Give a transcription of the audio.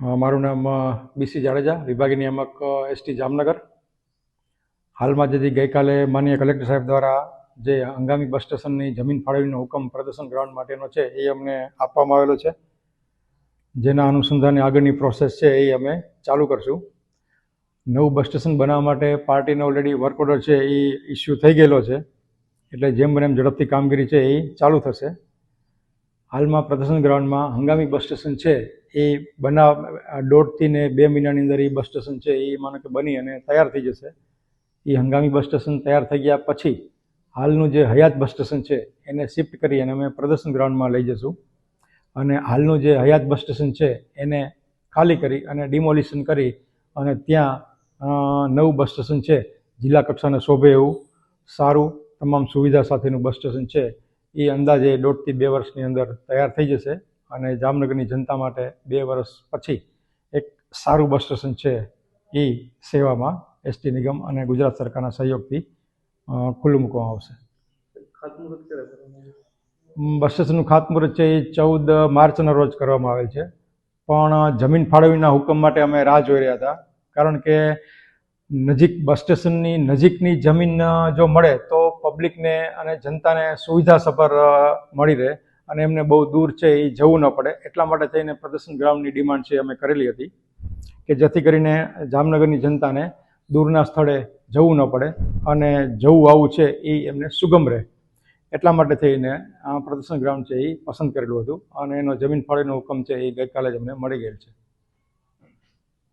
મારું નામ બીસી જાડેજા, વિભાગીય નિયામક એસટી જામનગર. હાલમાં જેથી ગઈકાલે માનનીય કલેક્ટર સાહેબ દ્વારા જે હંગામી બસ સ્ટેશનની જમીન ફાળવણીનો હુકમ પ્રદર્શન ગ્રાઉન્ડ માટેનો છે, એ અમને આપવામાં આવેલો છે. જેના અનુસંધાને આગળની પ્રોસેસ છે, એ અમે ચાલુ કરશું. નવું બસ સ્ટેશન બનાવવા માટે પાર્ટીનો ઓલરેડી વર્ક ઓર્ડર છે, એ ઇસ્યુ થઈ ગયેલો છે. એટલે જેમ બને એમ ઝડપથી કામગીરી છે, એ ચાલુ થશે. હાલમાં પ્રદર્શન ગ્રાઉન્ડમાં હંગામી બસ સ્ટેશન છે, એ બનાવ દોઢથી ને બે મહિનાની અંદર એ બસ સ્ટેશન છે, એ માનો કે બની અને તૈયાર થઈ જશે. એ હંગામી બસ સ્ટેશન તૈયાર થઈ ગયા પછી હાલનું જે હયાત બસ સ્ટેશન છે, એને શિફ્ટ કરી અને અમે પ્રદર્શન ગ્રાઉન્ડમાં લઈ જઈશું અને હાલનું જે હયાત બસ સ્ટેશન છે, એને ખાલી કરી અને ડિમોલિશન કરી અને ત્યાં નવું બસ સ્ટેશન છે, જિલ્લા કક્ષાને શોભે એવું સારું, તમામ સુવિધા સાથેનું બસ સ્ટેશન છે એ અંદાજે દોઢથી બે વર્ષની અંદર તૈયાર થઈ જશે અને જામનગરની જનતા માટે બે વર્ષ પછી એક સારું બસ સ્ટેશન છે એ સેવામાં એસટી નિગમ અને ગુજરાત સરકારના સહયોગથી ખુલ્લું મૂકવામાં આવશે. બસ સ્ટેશનનું ખાતમુહૂર્ત છે એ ચૌદ માર્ચના રોજ કરવામાં આવેલ છે. પણ જમીન ફાળવણીના હુકમ માટે અમે રાહ જોઈ રહ્યા હતા. કારણ કે નજીક બસ સ્ટેશનની નજીકની જમીન જો મળે તો પબ્લિકને અને જનતાને સુવિધાસભર સફર મળી રહે અને એમને બહુ દૂર છે એ જવું ન પડે. એટલા માટે થઈને પ્રદર્શન ગ્રાઉન્ડની ડિમાન્ડ છે અમે કરેલી હતી કે જેથી કરીને જામનગરની જનતાને દૂરના સ્થળે જવું ન પડે અને જવું આવવું છે એ એમને સુગમ રહે. એટલા માટે થઈને આ પ્રદર્શન ગ્રાઉન્ડ છે એ પસંદ કરેલું હતું અને એનો જમીન ફાળવણીનો હુકમ છે એ ગઈકાલે જ અમને મળી ગયેલ છે.